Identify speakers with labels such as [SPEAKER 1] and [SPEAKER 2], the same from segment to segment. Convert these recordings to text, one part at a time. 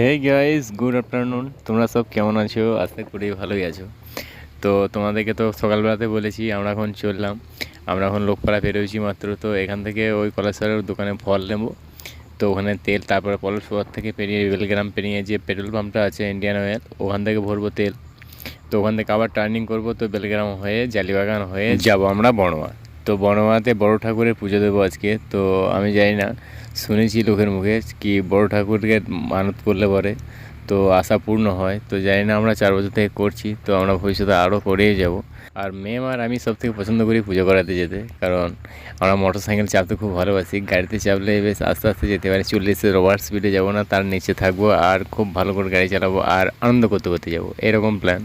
[SPEAKER 1] Hey guys good afternoon তোমরা সব কেমন আছো? আশা করি ভালোই আছো। তো তোমাদেরকে তো সকালবেলাতে বলেছি, আমরা এখন চললাম। আমরা এখন লোকপাড়া বেরোয়েছি মাত্র। তো এখান থেকে ওই কলেশ্বরের দোকানে ফল নেব। তো ওখানে তেল, তারপরে পলাশপুর থেকে পেরিয়ে বেলগ্রাম পেরিয়ে যে পেট্রোল পাম্পটা আছে ইন্ডিয়ান অয়েল ওখান থেকে ভরবো তেল। তো ওখান থেকে আবার টার্নিং করব। তো বেলগ্রাম হয়ে জালিবাগান হয়ে যাব আমরা বড়মা তো বড়মাতে বড় ঠাকুরের পুজো দেবো আজকে। তো আমি জানি না, শুনেছি লোকের মুখে কি বড় ঠাকুরকে মানত করলে পরে। তো আশা পূর্ণ হয়, তো জানি না আমরা চার বছর থেকে করছি, তো আমরা ভবিষ্যতে আরও করেই যাব। আর মেম আর আমি সব থেকে পছন্দ করি পুজো করাতে যেতে, কারণ আমরা মোটর সাইকেল চাপতে খুব ভালোবাসি, গাড়িতে চাপলে বেশ আস্তে আস্তে যেতে পারি, চল্লিশের ওভার স্পিডে যাব না, তার নিচে থাকব আর খুব ভালো করে গাড়ি চালাবো আর আনন্দ করতে করতে যাব, এরকম প্ল্যান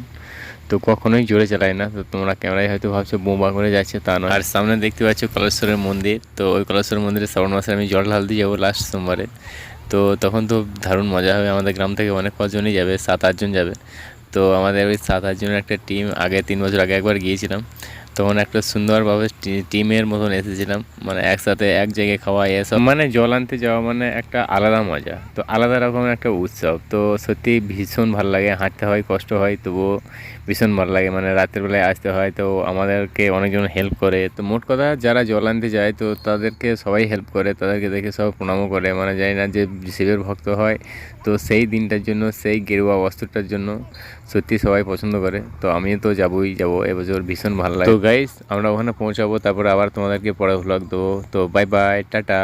[SPEAKER 1] তো কখনোই জোরে চালাই না। তো তোমরা ক্যামেরায় হয়তো ভাবছ বোমা করে যাচ্ছে, তা নয়। আর সামনে দেখতে পাচ্ছ কলেশ্বরের মন্দির। তো ওই কলেশ্বরের মন্দিরে শ্রাবণ মাসে আমি জল ঢালতে যাব লাস্ট সোমবারে। তো তখন তো দারুণ মজা হবে। আমাদের গ্রাম থেকে অনেক কজনই যাবে, সাত আটজন যাবে। তো আমাদের ওই সাত আটজনের একটা টিম আগে তিন বছর আগে একবার গিয়েছিলাম। তখন একটা সুন্দরভাবে টিমের মতন এসেছিলাম। মানে একসাথে এক জায়গায় খাওয়া এসব মানে জল আনতে যাওয়া মানে একটা আলাদা মজা। তো আলাদা রকমের একটা উৎসব। তো সত্যি ভীষণ ভালো লাগে। হাঁটতে হয়, কষ্ট হয়, তবুও ভীষণ ভালো লাগে। মানে রাতের বেলায় আসতে হয়, তো আমাদেরকে অনেকজন হেল্প করে। তো মোট কথা যারা জল আনতে যায়, তো তাদেরকে সবাই হেল্প করে। তাদেরকে দেখে সব প্রণামও করে। মানে জানি না যে শিবের ভক্ত হয়, তো সেই দিনটার জন্য, সেই গেরুয়া বস্ত্রটার জন্য সত্যি সবাই পছন্দ করে। তো আমি তো যাবোই, যাব। এবছর ভীষণ ভালো লাগে। গাইস আমরা ওখানে পৌঁছাবো তারপরে আবার তোমাদেরকে পরে ভ্লগ দেবো। তো বাই বাই টাটা।